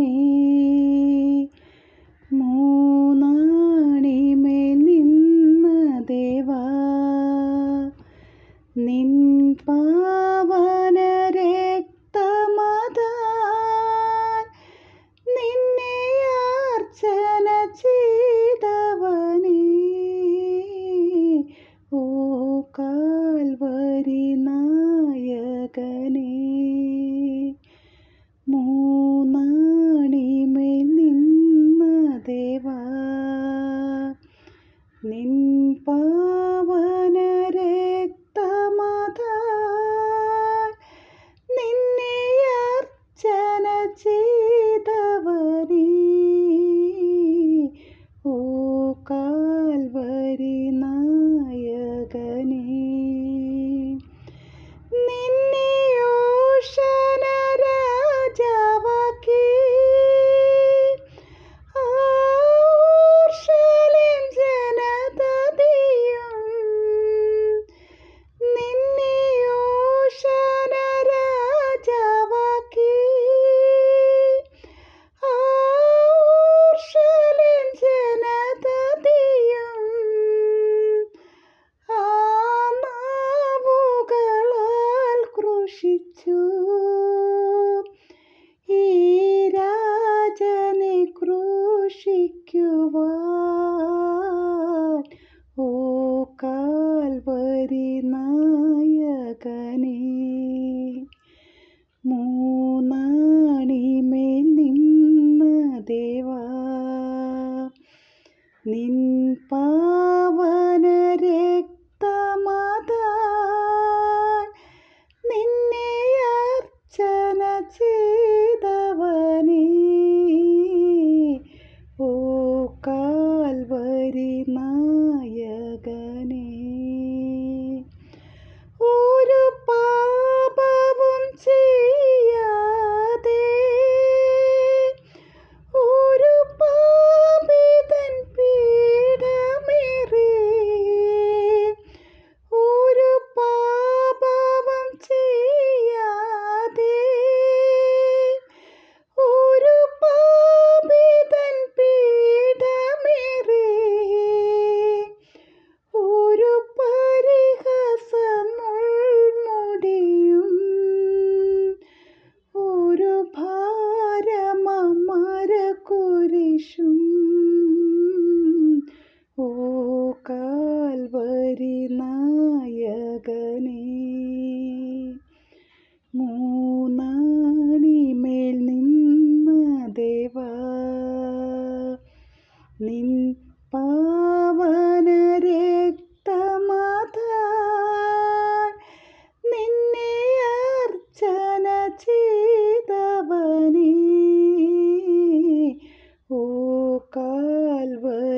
நீ വഹിച്ചു ഈ രാജനെ ക്രൂശിക്കുവാൻ ഓ കാൽവരി നായകനെ മൂന്നാണിമേൽ നിന്ന ദേവാ നീ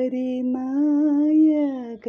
ഹരിനായക